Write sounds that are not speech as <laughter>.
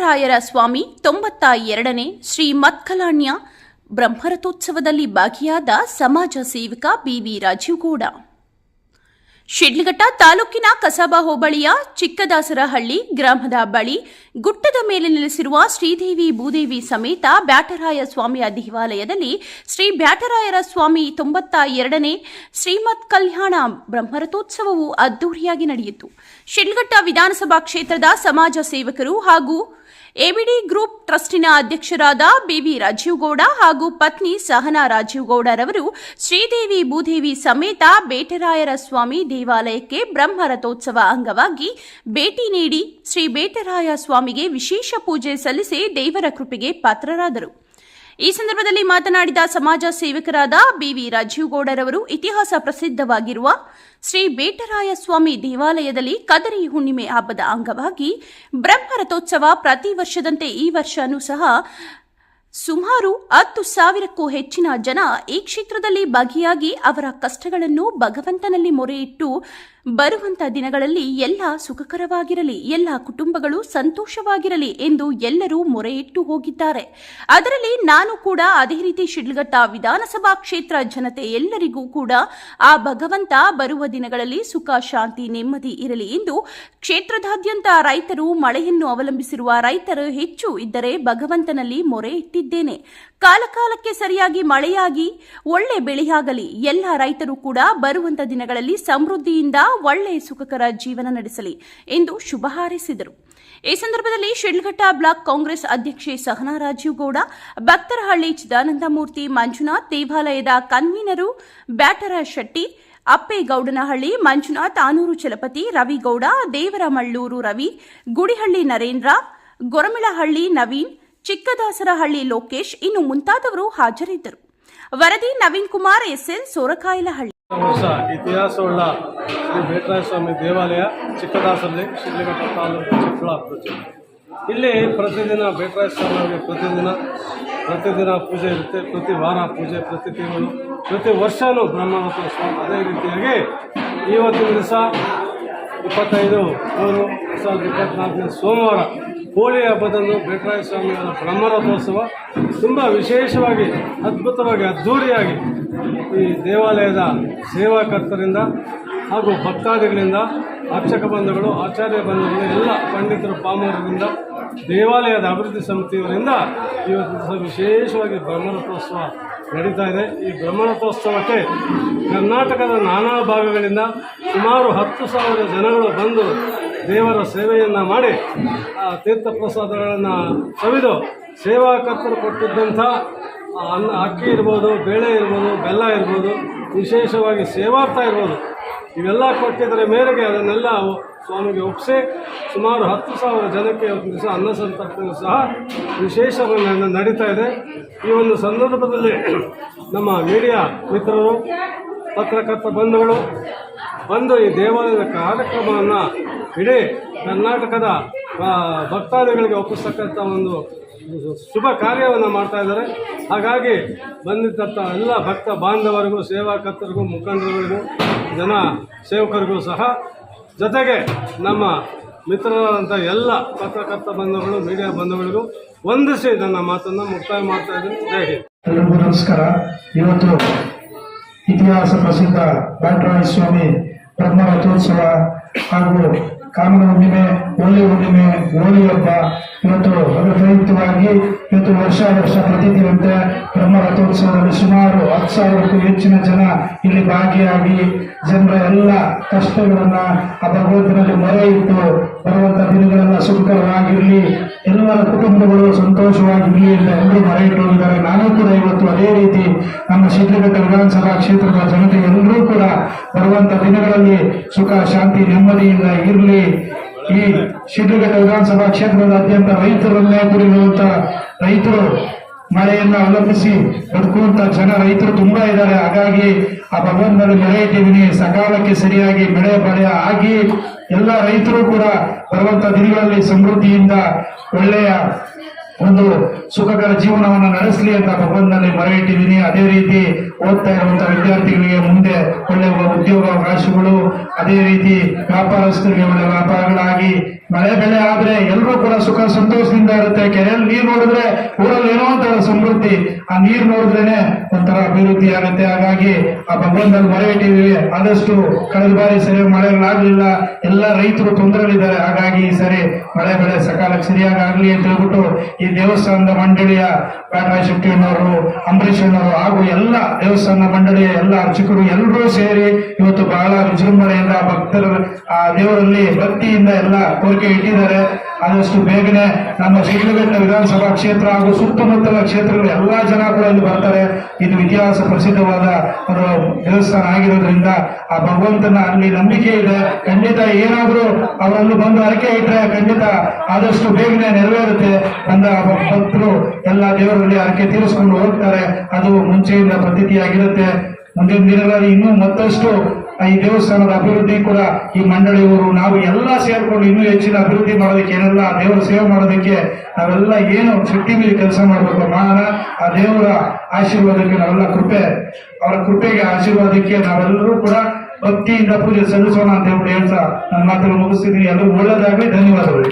ಬೇಟರಾಯರ ಸ್ವಾಮಿ ತೊಂಬತ್ತ ಎರಡನೇ ಶ್ರೀ ಮತ್ಕಲಾಣ್ಯ ಬ್ರಹ್ಮರಥೋತ್ಸವದಲ್ಲಿ ಭಾಗಿಯಾದ ಸಮಾಜ ಸೇವಕ ಬಿವಿ ರಾಜೀವ್ಗೌಡ. ಶಿಡ್ಲಘಟ್ಟ ತಾಲೂಕಿನ ಕಸಬಾ ಹೋಬಳಿಯ ಚಿಕ್ಕದಾಸರಹಳ್ಳಿ ಗ್ರಾಮದ ಬಳಿ ಗುಟ್ಟದ ಮೇಲೆ ನೆಲೆಸಿರುವ ಶ್ರೀದೇವಿ ಭೂದೇವಿ ಸಮೇತ ಬ್ಯಾಟರಾಯ ಸ್ವಾಮಿಯ ದೇವಾಲಯದಲ್ಲಿ ಶ್ರೀ ಬ್ಯಾಟರಾಯರ ಸ್ವಾಮಿ ತೊಂಬತ್ತ ಎರಡನೇ ಶ್ರೀಮತ್ ಕಲ್ಯಾಣ ಬ್ರಹ್ಮರಥೋತ್ಸವವು ಅದ್ದೂರಿಯಾಗಿ ನಡೆಯಿತು. ಶಿಡ್ಲಘಟ್ಟ ವಿಧಾನಸಭಾ ಕ್ಷೇತ್ರದ ಸಮಾಜ ಸೇವಕರು ಹಾಗೂ ಎಬಿಡಿ ಗ್ರೂಪ್ ಟ್ರಸ್ಟಿನ ಅಧ್ಯಕ್ಷರಾದ ಬಿವಿ ರಾಜೀವ್ಗೌಡ ಹಾಗೂ ಪತ್ನಿ ಸಹನಾ ರಾಜೀವ್ಗೌಡರವರು ಶ್ರೀದೇವಿ ಭೂದೇವಿ ಸಮೇತ ಬೇಟರಾಯರ ಸ್ವಾಮಿ ದೇವಾಲಯಕ್ಕೆ ಬ್ರಹ್ಮರಥೋತ್ಸವ ಅಂಗವಾಗಿ ಭೇಟಿ ನೀಡಿ ಶ್ರೀ ಬೇಟರಾಯ ಸ್ವಾಮಿಗೆ ವಿಶೇಷ ಪೂಜೆ ಸಲ್ಲಿಸಿ ದೇವರ ಕೃಪೆಗೆ ಪಾತ್ರರಾದರು. ಈ ಸಂದರ್ಭದಲ್ಲಿ ಮಾತನಾಡಿದ ಸಮಾಜ ಸೇವಕರಾದ ಬಿವಿ ರಾಜೀವ್ಗೌಡರವರು ಇತಿಹಾಸ ಪ್ರಸಿದ್ಧವಾಗಿರುವ ಶ್ರೀ ಬೇಟರಾಯ ಸ್ವಾಮಿ ದೇವಾಲಯದಲ್ಲಿ ಕದರಿ ಹುಣ್ಣಿಮೆ ಹಬ್ಬದ ಅಂಗವಾಗಿ ಬ್ರಹ್ಮರಥೋತ್ಸವ ಪ್ರತಿ ವರ್ಷದಂತೆ ಈ ವರ್ಷನೂ ಸಹ ಸುಮಾರು ಹತ್ತು ಸಾವಿರಕ್ಕೂ ಹೆಚ್ಚಿನ ಜನ ಈ ಕ್ಷೇತ್ರದಲ್ಲಿ ಭಾಗಿಯಾಗಿ ಅವರ ಕಷ್ಟಗಳನ್ನು ಭಗವಂತನಲ್ಲಿ ಮೊರೆಯಿಟ್ಟು ಬರುವಂತ ದಿನಗಳಲ್ಲಿ ಎಲ್ಲ ಸುಖಕರವಾಗಿರಲಿ, ಎಲ್ಲ ಕುಟುಂಬಗಳು ಸಂತೋಷವಾಗಿರಲಿ ಎಂದು ಎಲ್ಲರೂ ಮೊರೆಯಿಟ್ಟು ಹೋಗಿದ್ದಾರೆ. ಅದರಲ್ಲಿ ನಾನು ಕೂಡ ಅದೇ ರೀತಿ ಶಿಡ್ಲಘಟ್ಟ ವಿಧಾನಸಭಾ ಕ್ಷೇತ್ರ ಜನತೆ ಎಲ್ಲರಿಗೂ ಕೂಡ ಆ ಭಗವಂತ ಬರುವ ದಿನಗಳಲ್ಲಿ ಸುಖ, ಶಾಂತಿ, ನೆಮ್ಮದಿ ಇರಲಿ ಎಂದು ಕ್ಷೇತ್ರದಾದ್ಯಂತ ರೈತರು ಮಳೆಯನ್ನು ಅವಲಂಬಿಸಿರುವ ರೈತರು ಹೆಚ್ಚು ಇದ್ದರೆ ಭಗವಂತನಲ್ಲಿ ಮೊರೆ ಇಟ್ಟಿದ್ದೇನೆ. ಕಾಲಕಾಲಕ್ಕೆ ಸರಿಯಾಗಿ ಮಳೆಯಾಗಿ ಒಳ್ಳೆ ಬೆಳೆಯಾಗಲಿ, ಎಲ್ಲ ರೈತರು ಕೂಡ ಬರುವಂತ ದಿನಗಳಲ್ಲಿ ಸಮೃದ್ಧಿಯಿಂದ ಒಳ್ಳೆ ಸುಖಕರ ಜೀವನ ನಡೆಸಲಿ ಎಂದು ಶುಭ ಹಾರೈಸಿದರು. ಈ ಸಂದರ್ಭದಲ್ಲಿ ಶಿಡ್ಲಘಟ್ಟ ಬ್ಲಾಕ್ ಕಾಂಗ್ರೆಸ್ ಅಧ್ಯಕ್ಷೆ ಸಹನಾ ರಾಜೀವ್ಗೌಡ, ಭಕ್ತರಹಳ್ಳಿ ಚಿದಾನಂದಮೂರ್ತಿ ಮಂಜುನಾಥ್, ದೇವಾಲಯದ ಕನ್ವೀನರು ಬ್ಯಾಟರ ಶೆಟ್ಟಿ, ಅಪ್ಪೇಗೌಡನಹಳ್ಳಿ ಮಂಜುನಾಥ್, ಆನೂರು ಚಲಪತಿ ರವಿಗೌಡ, ದೇವರಮಳ್ಳೂರು ರವಿ, ಗುಡಿಹಳ್ಳಿ ನರೇಂದ್ರ, ಗೊರಮಿಳಹಳ್ಳಿ ನವೀನ್, ಚಿಕ್ಕದಾಸರಹಳ್ಳಿ ಲೋಕೇಶ್ ಇನ್ನು ಮುಂತಾದವರು ಹಾಜರಿದ್ದರು. ವರದಿ ನವೀನ್ ಕುಮಾರ್, ಎಸ್ಎಲ್ ಸೋರಕಾಯಲಹಳ್ಳಿ. ವರ್ಷ ಇತಿಹಾಸವುಳ್ಳ ಶ್ರೀ ಬೇಟರಾಯ ಸ್ವಾಮಿ ದೇವಾಲಯ ಚಿಕ್ಕದಾಸರಲ್ಲಿ ಶಿಡ್ಲಘಟ್ಟ ತಾಲೂಕು ಚಿಕ್ಕಬಳ್ಳಾಪುರ ಜಿಲ್ಲೆ. ಇಲ್ಲಿ ಪ್ರತಿದಿನ ಬೇಟರಾಯ ಸ್ವಾಮಿಗೆ ಪ್ರತಿದಿನ ಪ್ರತಿದಿನ ಪೂಜೆ ಇರುತ್ತೆ. ಪ್ರತಿ ವಾರ ಪೂಜೆ, ಪ್ರತಿ ತಿಂಗಳು, ಪ್ರತಿ ವರ್ಷವೂ ಬ್ರಹ್ಮರಥೋತ್ಸವ ಅದೇ ರೀತಿಯಾಗಿ ಇವತ್ತಿನ ದಿವಸ ಇಪ್ಪತ್ತೈದು ಮೂರು ಸಾವಿರದ ಇಪ್ಪತ್ನಾಲ್ಕನೇ ಸೋಮವಾರ ಹೋಳಿ ಹಬ್ಬದಂದು ಬೇಟರಾಯ ಸ್ವಾಮಿಯವರ ಬ್ರಹ್ಮರಥೋತ್ಸವ ತುಂಬ ವಿಶೇಷವಾಗಿ, ಅದ್ಭುತವಾಗಿ, ಅದ್ಧೂರಿಯಾಗಿ ಈ ದೇವಾಲಯದ ಸೇವಾಕರ್ತರಿಂದ ಹಾಗೂ ಭಕ್ತಾದಿಗಳಿಂದ, ಅರ್ಚಕ ಬಂಧುಗಳು, ಆಚಾರ್ಯ ಬಂಧುಗಳು, ಎಲ್ಲ ಪಂಡಿತರು, ಪಾಮರರಿಂದ, ದೇವಾಲಯದ ಅಭಿವೃದ್ಧಿ ಸಮಿತಿಯವರಿಂದ ಇವತ್ತು ವಿಶೇಷವಾಗಿ ಬ್ರಹ್ಮರಥೋತ್ಸವ ನಡೀತಾ ಇದೆ. ಈ ಬ್ರಹ್ಮರಥೋತ್ಸವಕ್ಕೆ ಕರ್ನಾಟಕದ ನಾನಾ ಭಾಗಗಳಿಂದ ಸುಮಾರು ಹತ್ತು ಸಾವಿರ ಜನಗಳು ಬಂದು ದೇವರ ಸೇವೆಯನ್ನು ಮಾಡಿ, ಆ ತೀರ್ಥ ಪ್ರಸಾದಗಳನ್ನು ಸವಿದು ಸೇವಾಕರ್ತರು ಕೊಟ್ಟಿದ್ದಂಥ ಅನ್ನ, ಅಕ್ಕಿ ಇರ್ಬೋದು, ಬೇಳೆ ಇರ್ಬೋದು, ಬೆಲ್ಲ ಇರ್ಬೋದು, ವಿಶೇಷವಾಗಿ ಸೇವಾರ್ಥ ಇರ್ಬೋದು. ಇವೆಲ್ಲ ಕೊಟ್ಟಿದ್ದರೆ ಮೇರೆಗೆ ಅದನ್ನೆಲ್ಲ ಸ್ವಾಮಿಗೆ ಒಪ್ಪಿಸಿ ಸುಮಾರು ಹತ್ತು ಸಾವಿರ ಜನಕ್ಕೆ ದಿವಸ ಅನ್ನ ಸಂತರ್ಪಣೆ ಸಹ ವಿಶೇಷವಾಗಿ ನಡೀತಾ ಇದೆ. ಈ ಒಂದು ಸಂದರ್ಭದಲ್ಲಿ <clears throat> ನಮ್ಮ ಮೀಡಿಯಾ ಮಿತ್ರರು, ಪತ್ರಕರ್ತ ಬಂಧುಗಳು ಬಂದು ಈ ದೇವಾಲಯದ ಕಾರ್ಯಕ್ರಮವನ್ನು ಇಡೀ ಕರ್ನಾಟಕದ ಭಕ್ತಾದಿಗಳಿಗೆ ಒಪ್ಪಿಸ್ತಕ್ಕಂಥ ಒಂದು ಶುಭ ಕಾರ್ಯವನ್ನು ಮಾಡ್ತಾ ಇದ್ದಾರೆ. ಹಾಗಾಗಿ ಬಂದಿದ್ದಂಥ ಎಲ್ಲ ಭಕ್ತ ಬಾಂಧವರಿಗೂ ಸೇವಾಕರ್ತರಿಗೂ ಮುಖಂಡರುಗಳಿಗೂ, ಜನ ಸೇವಕರಿಗೂ ಸಹ ಜೊತೆಗೆ ನಮ್ಮ ಮಿತ್ರರಾದಂಥ ಎಲ್ಲ ಪತ್ರಕರ್ತ ಬಂಧುಗಳು, ಮೀಡಿಯಾ ಬಂಧುಗಳಿಗೂ ವಂದಿಸಿ ನನ್ನ ಮಾತನ್ನು ಮುಕ್ತಾಯ ಮಾಡ್ತಾ ಇದ್ದೀನಿ. ಜೈ ನಮಸ್ಕಾರ. ಇವತ್ತು ಇತಿಹಾಸ ಪ್ರಸಿದ್ಧ ಬ್ಯಾಟರಾಯ ಸ್ವಾಮಿ ಬ್ರಹ್ಮ ರಥೋತ್ಸವ ಹಾಗೂ ಕಾಮನ ಹುಣ್ಣಿಮೆ ಹೋಳಿ ಹುಣ್ಣಿಮೆ, ಹೋಳಿ ಹಬ್ಬ, ಇವತ್ತು ಅದರ ಇವತ್ತು ವರ್ಷ ವರ್ಷ ಪ್ರತಿದಿನಂತೆ ಬ್ರಹ್ಮ ರಥೋತ್ಸವದಲ್ಲಿ ಸುಮಾರು ಹತ್ತು ಸಾವಿರಕ್ಕೂ ಹೆಚ್ಚಿನ ಜನ ಇಲ್ಲಿ ಭಾಗಿಯಾಗಿ ಜನರ ಎಲ್ಲ ಕಷ್ಟಗಳನ್ನ ಆ ಭಗವಂತನಲ್ಲಿ ಮೊರೆ ಇಟ್ಟು ಬರುವಂತ ದಿನಗಳನ್ನ ಸುಖಕರವಾಗಿರಲಿ, ಎಲ್ಲರ ಕುಟುಂಬಗಳು ಸಂತೋಷವಾಗಿರಲಿ ಅಂತ ಎಲ್ಲರೂ ಮೊರೆ ಇಟ್ಟು ಹೋಗಿದ್ದಾರೆ. ನಾನು ಕೂಡ ಇವತ್ತು ಅದೇ ರೀತಿ ನಮ್ಮ ಶಿಡ್ಲಘಟ್ಟ ವಿಧಾನಸಭಾ ಕ್ಷೇತ್ರದ ಜನತೆ ಎಲ್ಲರೂ ಕೂಡ ಬರುವಂತ ದಿನಗಳಲ್ಲಿ ಸುಖ, ಶಾಂತಿ, ನೆಮ್ಮದಿಯಿಂದ ಇರಲಿ. ಈ ಶಿಡ್ಲಘಟ್ಟ ವಿಧಾನಸಭಾ ಕ್ಷೇತ್ರದಾದ್ಯಂತ ರೈತರನ್ನೇ ಕುರಿರುವಂತ ರೈತರು ಮಳೆಯನ್ನ ಅವಲಂಬಿಸಿ ಬದುಕುವಂತ ಜನ ರೈತರು ತುಂಬಾ ಇದ್ದಾರೆ. ಹಾಗಾಗಿ ಆ ಭಗವಂತನ ಮಳೆ ಇಟ್ಟಿದ್ದೀನಿ ಸಕಾಲಕ್ಕೆ ಸರಿಯಾಗಿ ಬೆಳೆ ಬೆಳೆ ಆಗಿ ಎಲ್ಲ ರೈತರು ಕೂಡ ಬರುವಂತ ದಿನಗಳಲ್ಲಿ ಸಮೃದ್ಧಿಯಿಂದ ಒಳ್ಳೆಯ ಒಂದು ಸುಖಕರ ಜೀವನವನ್ನು ನಡೆಸಲಿ ಅಂತ ಭಗವಂತನಲ್ಲಿ ಮೊರೆ ಇಟ್ಟಿದ್ದೀನಿ ಅದೇ ರೀತಿ ಓದ್ತಾ ಇರುವಂತಹ ವಿದ್ಯಾರ್ಥಿಗಳಿಗೆ ಮುಂದೆ ಒಳ್ಳೆ ಉದ್ಯೋಗಾವಕಾಶಗಳು ಅದೇ ರೀತಿ ವ್ಯಾಪಾರಸ್ಥರಿಗೆ ಒಳ್ಳೆ ವ್ಯಾಪಾರಗಳಾಗಿ ಮಳೆ ಬೆಳೆ ಆದ್ರೆ ಎಲ್ಲರೂ ಕೂಡ ಸುಖ ಸಂತೋಷದಿಂದ ಇರುತ್ತೆ. ಕೆರೆಯಲ್ಲಿ ನೀರು ನೋಡಿದ್ರೆ ಊರಲ್ಲಿ ಏನೋ ಸಮೃದ್ಧಿ ಆ ನೀರ್ ನೋಡಿದ್ರೇನೆ ಒಂಥರ ಅಭಿವೃದ್ಧಿ ಆಗುತ್ತೆ. ಹಾಗಾಗಿ ಆ ಭಗವಂತನ ಮೊರೆ ಇಟ್ಟಿದ್ದೀವಿ. ಆದಷ್ಟು ಕಳೆದ ಬಾರಿ ಸರಿ ಮಳೆಗಳಾಗ್ಲಿಲ್ಲ ಎಲ್ಲ ರೈತರು ತೊಂದರೆಗಳಿದ್ದಾರೆ ಹಾಗಾಗಿ ಈ ಸರಿ ಮಳೆ ಬೆಳೆ ಸಕಾಲಕ್ಕೆ ಸರಿಯಾಗಿ ಆಗ್ಲಿ ಅಂತ ಹೇಳ್ಬಿಟ್ಟು ಈ ದೇವಸ್ಥಾನದ ಮಂಡಳಿಯ ಪ್ಯಾಟ್ರಾಯ್ ಶೆಟ್ಟಿ ಅಣ್ಣವರು ಅಂಬರೀಷ್ ಅಣ್ಣವರು ಹಾಗೂ ಎಲ್ಲ ದೇವಸ್ಥಾನದ ಮಂಡಳಿಯ ಎಲ್ಲ ಅರ್ಚಕರು ಎಲ್ಲರೂ ಸೇರಿ ಇವತ್ತು ಬಹಳ ವಿಜೃಂಭಣೆಯಿಂದ ಭಕ್ತರ, ಆ ದೇವರಲ್ಲಿ ಭಕ್ತಿಯಿಂದ ಎಲ್ಲ ಕೋರಿಕೆ ಇಟ್ಟಿದ್ದಾರೆ. ಆದಷ್ಟು ಬೇಗನೆ ನಮ್ಮ ಶಿಡ್ಲಘಟ್ಟ ವಿಧಾನಸಭಾ ಕ್ಷೇತ್ರ ಹಾಗೂ ಸುತ್ತಮುತ್ತಲ ಕ್ಷೇತ್ರಗಳು ಎಲ್ಲ ಜನ ಕೂಡ ಇಲ್ಲಿ ಬರ್ತಾರೆ. ಇದು ಇತಿಹಾಸ ಪ್ರಸಿದ್ಧವಾದ ಒಂದು ದೇವಸ್ಥಾನ ಆಗಿರೋದ್ರಿಂದ ಆ ಭಗವಂತನ ಅಲ್ಲಿ ನಂಬಿಕೆ ಇದೆ. ಖಂಡಿತ ಏನಾದರೂ ಅವರಲ್ಲಿ ಬಂದು ಅರಕೆ ಇಟ್ಟರೆ ಖಂಡಿತ ಆದಷ್ಟು ಬೇಗನೆ ನೆರವೇರುತ್ತೆ. ಬಂದ ಭಕ್ತರು ಎಲ್ಲ ದೇವರಲ್ಲಿ ಅರಕೆ ತೀರಿಸ್ಕೊಂಡು ಹೋಗ್ತಾರೆ. ಅದು ಮುಂಚೆಯಿಂದ ಪ್ರತೀತಿಯಾಗಿರುತ್ತೆ. ಮುಂದಿನ ದಿನಗಳಲ್ಲಿ ಇನ್ನೂ ಮತ್ತಷ್ಟು ಈ ದೇವಸ್ಥಾನದ ಅಭಿವೃದ್ಧಿ ಕೂಡ ಈ ಮಂಡಳಿಯವರು, ನಾವು ಎಲ್ಲ ಸೇರಿಕೊಂಡು ಇನ್ನೂ ಹೆಚ್ಚಿನ ಅಭಿವೃದ್ಧಿ ಮಾಡೋದಕ್ಕೆ ಏನೆಲ್ಲ ದೇವರ ಸೇವೆ ಮಾಡೋದಕ್ಕೆ ನಾವೆಲ್ಲ ಏನು ಶಕ್ತಿ ಮೀರಿ ಕೆಲಸ ಮಾಡಬೇಕು. ಮಾನ, ಆ ದೇವರ ಆಶೀರ್ವಾದಕ್ಕೆ ನಾವೆಲ್ಲ ಕೃಪೆ, ಅವರ ಕೃಪೆಗೆ ಆಶೀರ್ವಾದಕ್ಕೆ ನಾವೆಲ್ಲರೂ ಕೂಡ ಭಕ್ತಿಯಿಂದ ಪೂಜೆ ಸಲ್ಲಿಸೋಣ ಅಂತ ಹೇಳ್ತಾ ನನ್ನ ಮಾತನ್ನು ಮುಗಿಸ್ತಿದ್ದೀನಿ ಎಲ್ಲರೂ ಒಳ್ಳೆಯದಾಗಲಿ ಧನ್ಯವಾದಗಳು.